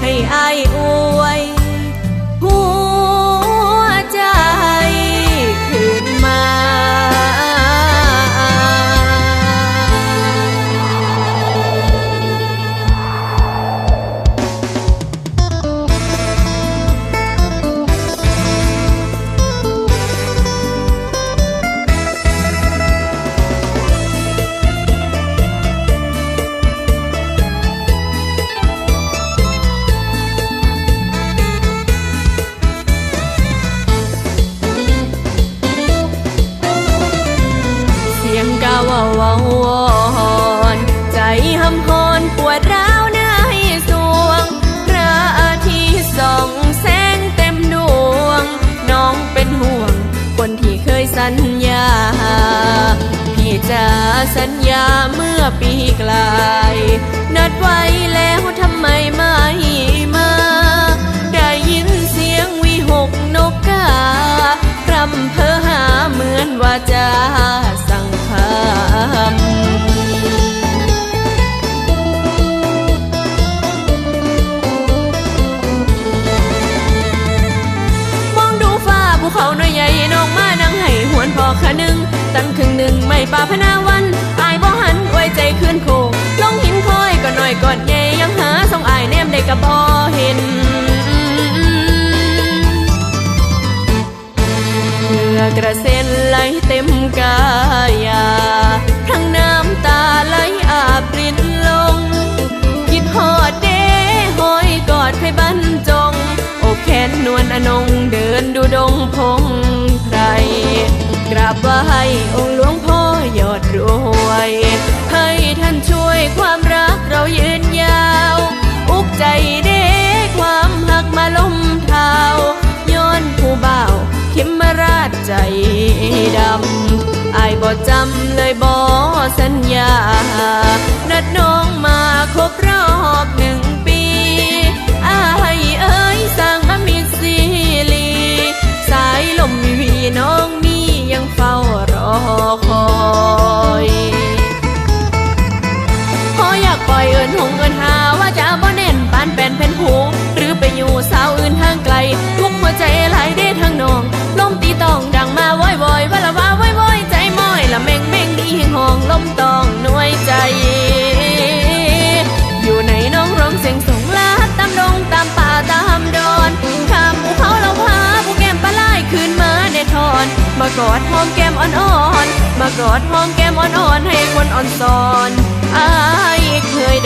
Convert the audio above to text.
ให้อายอ หำหอนปวดร้าวในสวง พระอาทิตย์ส่องแสงเต็มดวง น้องเป็นห่วง คนที่เคยสัญญา พี่จะสัญญาเมื่อปีไกลายนัดไว้แล้ว น่อยใหญ่น้องมานั่งให้หวนพอคะนึง ตั้งครึ่งหนึ่งไม่ป่าพนาวัน อายบ่หันไว้ใจขึ้นโคงลงหินคอยก็น่อยกอดใหญ่ยังหาทรงอายแนมได้กับบ่เห็นเมื่อกระเซ็นไหลเต็มกายา ดงพงไพรกราบไหว้องค์หลวงพ่อยอดรวย ให้ท่านช่วยความรักเรายืนยาว อุกใจเด้ความหักมาล้มเท้าย้อนผู้บ่าวคิมมาราชใจดำอายบ่จำ มากอดหอมแก้มอ่อนๆ มากอดหอมแก้มอ่อนๆ ให้คนอ่อนสอนอายเคยด